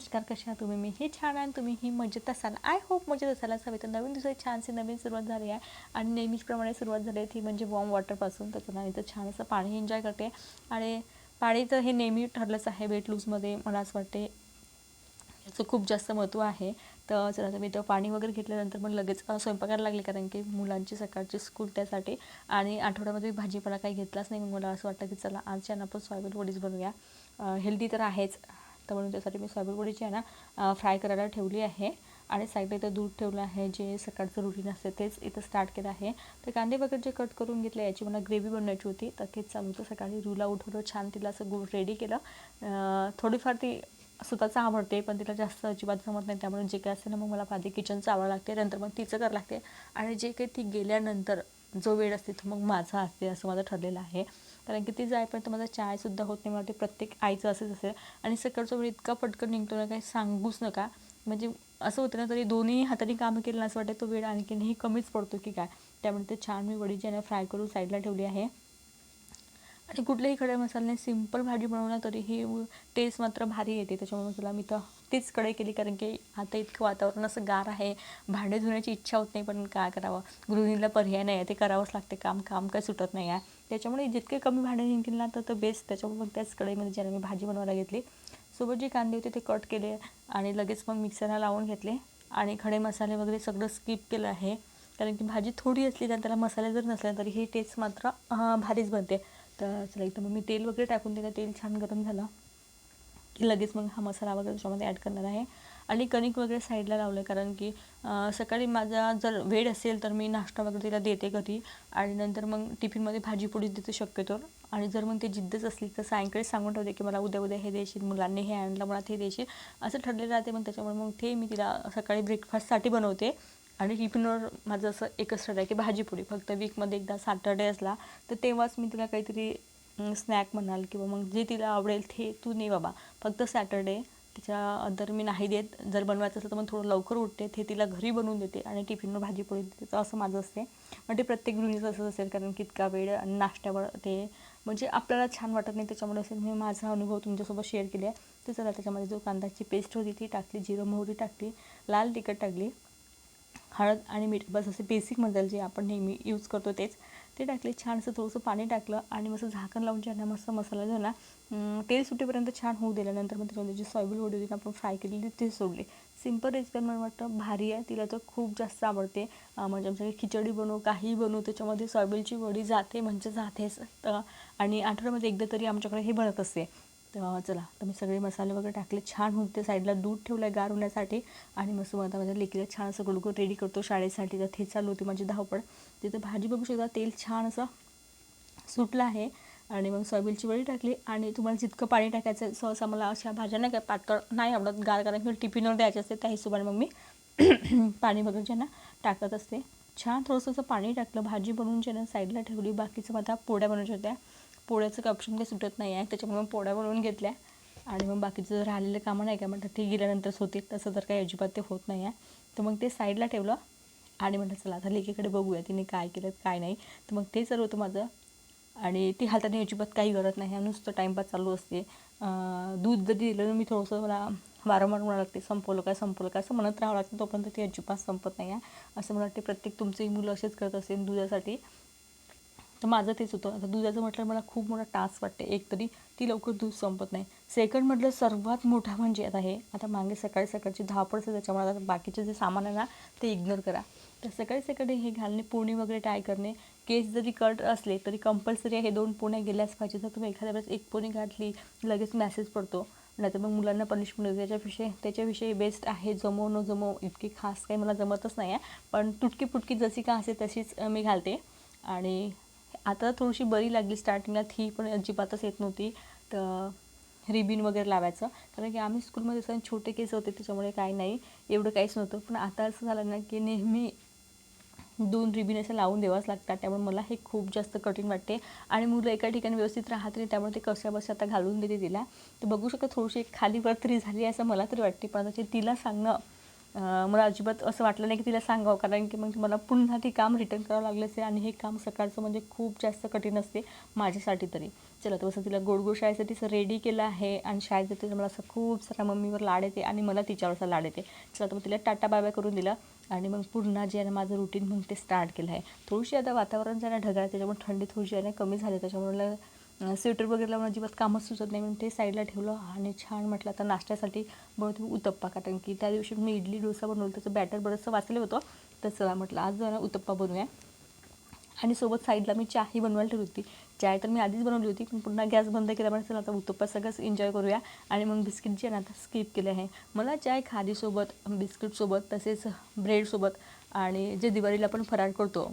नमस्कार कशा आहात तुम्ही? मी हे छान आहे आणि तुम्ही ही मजेत असाल. आय होप मजेत असायलाच हवे तर नवीन दिवसाची छानशी नवीन सुरुवात झाली आहे आणि नेहमीचप्रमाणे सुरुवात झाली आहे ती म्हणजे वॉर्म वॉटरपासून तर चला इथं छान असं पाणी एन्जॉय करते. आणि पाणी तर हे नेहमी ठरलंच आहे वेट लूजमध्ये मला असं वाटते. याचं खूप जास्त महत्त्व आहे. तर चला तर मी तर पाणी वगैरे घेतल्यानंतर मग लगेच स्वयंपाकाला लागले कारण की मुलांची सकाळची स्कूल त्यासाठी. आणि आठवड्यामध्ये भाजीपाला काही घेतलाच नाही मग मला असं वाटतं की चला आज आपण सोयाबीन वडीच बनवूया. हेल्दी तर आहेच. तर म्हणून त्यासाठी मी सोयाबीन जी आहे ना फ्राय करायला ठेवली आहे. आणि साईडला इथं दूध ठेवलं आहे जे सकाळचं रुटीन असते तेच इथं स्टार्ट केलं आहे. तर कांदे वगैरे जे कट करून घेतले याची मला ग्रेव्ही बनवायची होती तर तेच चालू होतं. सकाळी रूला उठवलं छान तिला असं गुड रेडी केलं. थोडीफार ती स्वतःच आवडते पण तिला जास्त अजिबात जमत नाही. त्यामुळे जे काही असेल ना मग मला आधी किचनचं आवड लागते. नंतर मग तिचं करावं लागते. आणि जे काही ती गेल्यानंतर जो वेळ असते तो मग माझा असते असं माझं ठरलेलं आहे. कारण की ती जायपर्यंत माझा चायसुद्धा होत नाही. मला ते प्रत्येक आईचं असंच असेल. आणि सकाळचा वेळ इतका पटकन निघतो ना काही सांगूच नका. म्हणजे असं होतं ना तरी दोन्ही हाताने कामं केलं असं वाटतं तो वेळ आणखीनही कमीच पडतो की काय. त्यामुळे ते छान मी वडी जी आहे ना फ्राय करून साईडला ठेवली आहे. आणि कुठल्याही खड्या मसाल्याने सिंपल भाजी बनवणार तरीही टेस्ट मात्र भारी येते. त्याच्यामुळे तुला मी तर तीच कढई केली कारण की आता इतकं वातावरण असं गार आहे. भांडे धुण्याची इच्छा होत नाही पण काय करावं? गृहिणीला पर्याय नाही आहे ते करावंच लागते. काम काम काय सुटत नाही आहे त्याच्यामुळे जितके कमी भांडे निघतील ना तर बेस्ट त्याच्यामुळे मग त्याच कढईमध्ये ज्याला मी भाजी बनवायला घेतली. सोबत जे कांदे होते ते कट केले आणि लगेच मग मिक्सरला लावून घेतले. आणि खडे मसाले वगैरे सगळं स्किप केलं आहे. कारण की भाजी थोडी असली तर त्याला मसाले जर नसले तरी ही टेस्ट मात्र भारीच बनते. तर चला इथं मग मी तेल वगैरे टाकून दिलं. तेल छान गरम झालं की लगेच मग हा मसाला वगैरे त्याच्यामध्ये ॲड करणार आहे. आणि कणिक वगैरे साईडला लावलं कारण की सकाळी माझा जर वेळ असेल तर मी नाश्ता वगैरे तिला देते घरी. आणि नंतर मग टिफिनमध्ये भाजी पोळी देते शक्यतो. आणि जर मग ते जिद्दच असली तर सायंकाळी सांगून ठेवते की मला उद्या उद्या हे देशील मुलांनी हे आणलं मला ते देशील. असं ठरलेलं राहते मग त्याच्यामुळे मग ते मी तिला सकाळी ब्रेकफास्टसाठी बनवते. आणि टिफिनवर माझं असं एकच ठरलं आहे की भाजीपोळी फक्त वीकमध्ये एकदा सॅटर्डे असला तर तेव्हाच मी तिला काहीतरी स्नॅक म्हणाल किंवा मग जे तिला आवडेल ते तू नाही बाबा फक्त सॅटर्डे तिच्या अदर मी नाही देत. जर बनवायचं असेल तर मग थोडं लवकर उठते. ते तिला घरी बनवून देते आणि टिफिनवर भाजी पोळी देते. तर असं माझं असते. पण ते प्रत्येक गृहिणीचं असंच असेल कारण की इतका वेळ आणि नाश्त्यावर ते म्हणजे आपल्याला छान वाटत नाही त्याच्यामुळे असेल मी माझा अनुभव तुमच्यासोबत शेअर केला आहे. तर चला त्याच्यामध्ये जो कांद्याची पेस्ट होती ती टाकली जिरं मोहरी टाकली लाल तिखट टाकली हळद आणि मीठ. बस असे बेसिक मसाले जे आपण नेहमी यूज करतो तेच. ते टाकले छान असं थोडंसं पाणी टाकलं आणि मस्त झाकण लावून जे मस्त मसाला जो ना तेल सुटेपर्यंत छान होऊ दिल्यानंतर मग त्याच्यामध्ये जी सॉयबल वडी होती आपण फ्राय केलेली ते सोडले. सिंपल रेसिपी मला वाटतं भारी आहे. तिला तर खूप जास्त आवडते. म्हणजे आमच्याकडे खिचडी बनवू काही बनवू त्याच्यामध्ये सोयाबीनची वडी जाते म्हणजे जातेच. तर आणि आठवड्यामध्ये एकदा तरी आमच्याकडे हे बनत असते. तर चला. तर मी सगळे मसाले वगैरे टाकले. छान होऊन ते साईडला दूध ठेवलं आहे गार होण्यासाठी. आणि मस्त मग आता माझ्या लेकीला छान असं गुडगुड रेडी करतो शाळेसाठी. तर ते चालू होती माझी धावपळ. तिथं भाजी बघू शकता तेल छान असं सुटलं आहे. आणि मग सोयाबीनची वडी टाकली. आणि तुम्हाला जितकं पाणी टाकायचं आहे सहसा मला अशा भाज्या नाही काय पातळ नाही आवडत गार कारण किंवा टिफिनवर द्यायचे असते त्या हिशोबाने मग मी पाणी वगैरे जे ना टाकत असते. छान थोडंसं पाणी टाकलं भाजी बनवून जे ना साईडला ठेवली बाकीचं मला पोळ्या बनवायच्या होत्या. पोळ्याचं कापशन ऑप्शन काही सुटत नाही आहे त्याच्यामुळे मग पोळ्या बनवून घेतल्या. आणि मग बाकीचं जर राहिलेलं कामं नाही काय म्हणतात ते गेल्यानंतरच होते. तसं तर काही अजिबात ते होत नाही आहे तर मग ते साईडला ठेवलं. आणि म्हटलं चला आता लेकीकडे बघूया तिने काय केलं काय नाही. तर मग ते सर्व होतं माझं. आणि ती हाताने अजिबात काही गरज नाही. आहे नुसतं टाईमपास चालू असते. दूध जरी दिलं ना मी थोडंसं मला वारंवार म्हणावं लागते संपवलं काय संपवलं काय? असं म्हणत राहावं लागतं. तोपर्यंत ती अजिबात संपत नाही आहे असं मला वाटते प्रत्येक तुमचंही मुलं असेच करत असेल दुधासाठी. तर माझं तेच होतं. आता दुधाचं म्हटलं मला खूप मोठा टास्क वाटते एक तरी ती लवकर दूध संपत नाही. सेकंड म्हटलं सर्वात मोठा म्हणजे आता हे आता मागे सकाळी सकाळची धावपळ असते त्याच्यामुळे आता बाकीचे जे सामान आहे ना ते इग्नोर करा. तर सकाळी सकाळी हे घालणे पोणे वगैरे ट्राय करणे केस जरी कट असले तरी कंपल्सरी हे दोन पुणे गेल्याच पाहिजे. जर तुम्ही एखाद्या वेळेस एक पोणी घातली लगेच मॅसेज पडतो. नाहीतर मग मुलांना पनिशमेंट होते. त्याच्याविषयी त्याच्याविषयी बेस्ट आहे जमव न जमव इतकी खास काही मला जमतच नाही आहे. पण तुटकी फुटकी जशी का असेल तशीच मी घालते. आणि आता थोडीशी बरी लागली स्टार्टिंगला थी पण अजिबातच येत नव्हती. तर रिबिन वगैरे लावायचं. कारण की आम्ही स्कूलमध्ये असताना छोटे केस होते त्याच्यामुळे काय नाही. एवढं काहीच नव्हतं. पण आता असं झालं ना की नेहमी दोन रिबिन असं लावून द्यावाच लागतात. त्यामुळे मला हे खूप जास्त कठीण वाटते. आणि मुलं एका ठिकाणी व्यवस्थित राहत नाही त्यामुळे ते कशा बस आता घालून देते तिला. तर बघू शकता थोडीशी एक खाली वर तरी झाली असं मला तरी वाटते. पण आता ते तिला सांगणं मला अजिबात असं वाटलं नाही की तिला सांगावं कारण की मग मला पुन्हा ती काम रिटर्न करावं लागलं असेल आणि हे काम सकाळचं म्हणजे खूप जास्त कठीण असते माझ्यासाठी तरी. चला तर असं तिला गोड गोड शाळेसाठी असं रेडी केलं आहे आणि शाळेसाठी मला असं खूप सारा मम्मीवर लाड येते आणि मला तिच्यावर लाड येते. चला तर मग तिला टाटा बाय करून दिला आणि मग पुन्हा जे आहे ना माझं रुटीन मग ते स्टार्ट केलं आहे. थोडीशी आता वातावरण जे ढगाळ आहे, त्याच्यामुळे थंडी थोडीशी आहे ना कमी झाली त्याच्यामुळे मला स्वेटर वगैरे लावून अजिबात कामच सुचत नाही. म्हणून ते साईडला ठेवलं आणि छान म्हटलं आता नाश्त्यासाठी बनवते मी उत्तप्पा कारण की त्या दिवशी मी इडली डोसा बनवलं त्याचं बॅटर बरंचसं वाचलं होतं. तर चला म्हटलं आज जरा उत्तप्पा बनवूया. आणि सोबत साईडला मी चहाही बनवायला ठेवली होती. चाय तर मी आधीच बनवली होती पण पुन्हा गॅस बंद केल्यामुळे चला आता उत्तप्पा सगळंच एन्जॉय करूया. आणि मग बिस्किट जे आहे ना आता स्किप केले आहे. मला चाय खादीसोबत बिस्किटसोबत तसेच ब्रेडसोबत आणि जे दिवाळीला आपण फराळ करतो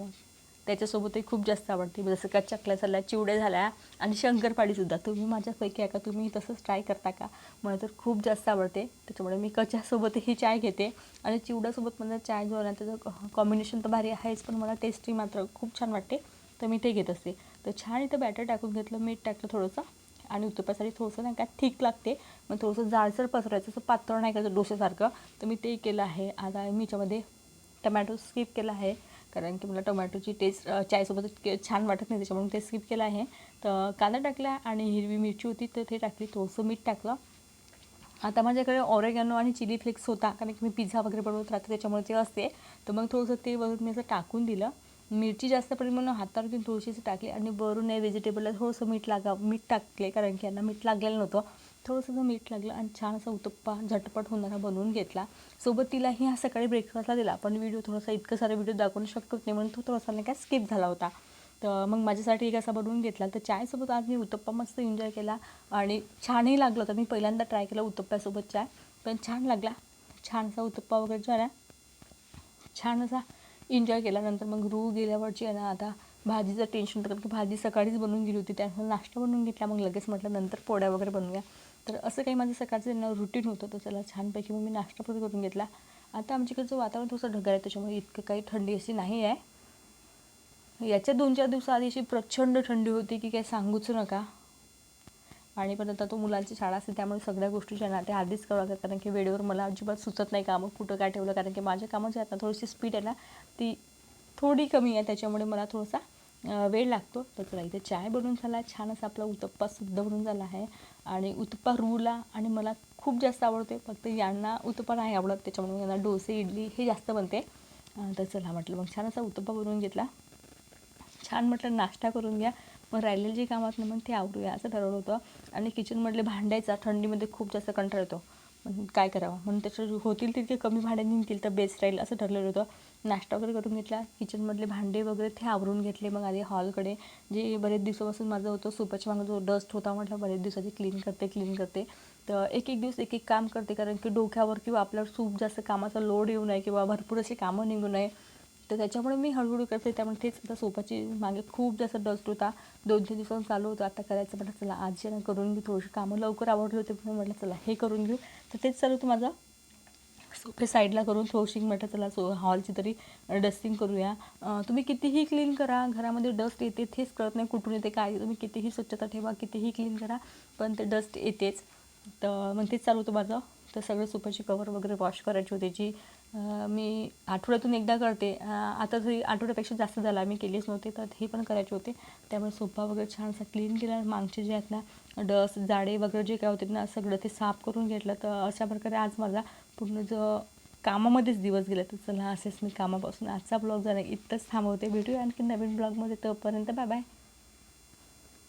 त्याच्यासोबतही खूप जास्त आवडते. जसं का चकल्या झाल्या चिवड्या झाल्या आणि शंकरपाळीसुद्धा तुम्ही माझ्यापैकी आहे का तुम्ही तसंच ट्राय करता का? मला तर खूप जास्त आवडते. त्याच्यामुळे मी कच्यासोबतही चाय घेते. आणि चिवड्यासोबत मला चाय जो आहे त्याचं कॉम्बिनेशन तर भारी आहेच पण मला टेस्टी मात्र खूप छान वाटते. तर मी ते घेत असते. तर छान इथं बॅटर टाकून घेतलं मीठ टाकलं थोडंसं. आणि उत्तपासाठी थोडंसं नाही का थिक लागते. मग थोडंसं जाडसर पसरायचं असं पातळ नाही करायचं डोसेसारखं तर मी ते केलं आहे. आता मी याच्यामध्ये टमॅटो स्किप केला आहे. कारण की मला टोमॅटोची टेस्ट चायसोबत छान वाटत नाही त्याच्यामुळे ते स्किप केलं आहे. तर कांदा टाकला आणि हिरवी मिरची होती तर ते टाकली थोडंसं मीठ टाकलं. आता माझ्याकडे ऑरेगॅनो आणि चिली फ्लेक्स होता कारण की मी पिझ्झा वगैरे बनवत राहते त्याच्यामुळे ते असते. तर मग थोडंसं ते वरून मी असं टाकून दिलं. मिरची जास्त प्रमाणात हातावर घेऊन थोडीशी टाकली आणि वरून नाही व्हेजिटेबलला थोडंसं मीठ लागा मीठ टाकले कारण की यांना मीठ लागलेलं नव्हतं. थोडंसं मीठ लागलं आणि छान असा उत्तप्पा झटपट होणारा बनवून घेतला. सोबत तिलाही हा सकाळी ब्रेकफास्टला दिला पण व्हिडिओ थोडासा इतकं सारा व्हिडिओ दाखवू शकत नाही म्हणून तो थोडासा नाही काय स्किप झाला होता. तर मग माझ्यासाठी एक असा बनवून घेतला. तर चायसोबत आज मी उत्तप्पा मस्त एन्जॉय केला आणि छानही लागलं होतं. मी पहिल्यांदा ट्राय केला उत्तप्प्यासोबत चाय पण छान लागला. छानसा उत्तप्पा वगैरे जो आहे ना छान असा एन्जॉय केला. नंतर मग रू गेल्यावरची आहे ना आता भाजीचं टेन्शन होतं कारण की भाजी सकाळीच बनवून गेली होती. त्यामुळे नाश्ता बनवून घेतला. मग लगेच म्हटलं नंतर पोळ्या वगैरे बनवूया. तर असं काही माझं सकाळचं ना रुटीन होतं. तर चला छानपैकी मग मी नाश्ता पण करून घेतला. आता आमच्याकडचं वातावरण थोडंसं ढगाळ आहे त्याच्यामुळे इतकं काही थंडी अशी नाही आहे. याच्या दोन चार दिवसाआधी अशी प्रचंड थंडी होती की काही सांगूच नका. आणि पण आता तो मुलांची शाळा असते त्यामुळे सगळ्या गोष्टी ज्या ना त्या आधीच करावं लागतात. कारण की वेळेवर मला अजिबात सुचत नाही कामं कुठं काय ठेवलं. कारण की माझ्या कामाची आता आहेत ना थोडीशी स्पीड आहे ना ती थोडी कमी आहे. त्याच्यामुळे मला थोडासा वेळ लागतो. तर चला इथे चाय बनवून झाला. छान असा आपला उत्तप्पासुद्धा बनवून झाला आहे. आणि उत्तप्पा रूला आणि मला खूप जास्त आवडते. फक्त यांना उत्तप्पा नाही आवडत. त्याच्यामुळे यांना डोसे इडली हे जास्त बनते. तर चला म्हटलं मग छान असा उत्तप्पा बनवून घेतला. छान म्हटलं नाश्ता करून घ्या. मग राहिलेले जे काम आहेत ना मग ते आवरूया असं ठरवलं होतं. आणि किचनमधले भांडायचा थंडीमध्ये खूप जास्त कंटाळ काय करावं? म्हणून त्याच्या होतील तितके कमी भांडे निघतील तर बेस्ट राहील असं ठरलेलं होतं. नाश्ता वगैरे करून घेतला. किचनमधले भांडे वगैरे ते आवरून घेतले मग आधी हॉलकडे जे बरेच दिवसापासून माझं होतं सोपाच्या मागं जो डस्ट होता म्हटलं बरेच दिवसाची क्लीन करते क्लीन करते. तर एक एक दिवस एक एक काम करते कारण की डोक्यावर किंवा आपल्यावर खूप जास्त कामाचा लोड येऊ नये किंवा भरपूर असे कामं निघू नये. तर त्याच्यामुळे मी हळूहळू करते. त्यामुळे तेच आता सोपाची मागे खूप जास्त डस्ट होता. दोन तीन दिवसांनी चालू होतं. आता करायचं म्हटलं चला आज जे करून घेऊ. थोडीशी कामं लवकर आवडली होते म्हणून म्हटलं चला हे करून घेऊ. तर तेच चालू होतं माझं. सोपे साईडला करून थोडीशी म्हटलं चला सो हॉलची तरी डस्टिंग करूया. तुम्ही कितीही क्लीन करा. घरामध्ये डस्ट येते तेच कळत नाही कुठून येते काय तुम्ही कितीही स्वच्छता ठेवा कितीही क्लीन करा पण ते डस्ट येतेच. तर मग तेच चालू होतं माझं. तर सगळं सोपाची कवर वगैरे वॉश करायची होती जी मी आठवड्यातून एकदा करते. आता तरी आठवड्यापेक्षा जास्त झाला मी केलीच नव्हती तर हे पण करायचे होते. त्यामुळे सोफा वगैरे छान असा क्लीन केला मागचे जे आहेत ना डस्ट जाडे वगैरे जे काय होते ना सगळं ते साफ करून घेतलं. तर अशा प्रकारे आज माझा पूर्ण जो कामामध्येच दिवस गेला तर चला असेच मी कामापासून आजचा ब्लॉग झाला इथंच थांबवते. भेटूया आणखी नवीन ब्लॉगमध्ये. तोपर्यंत बाय बाय.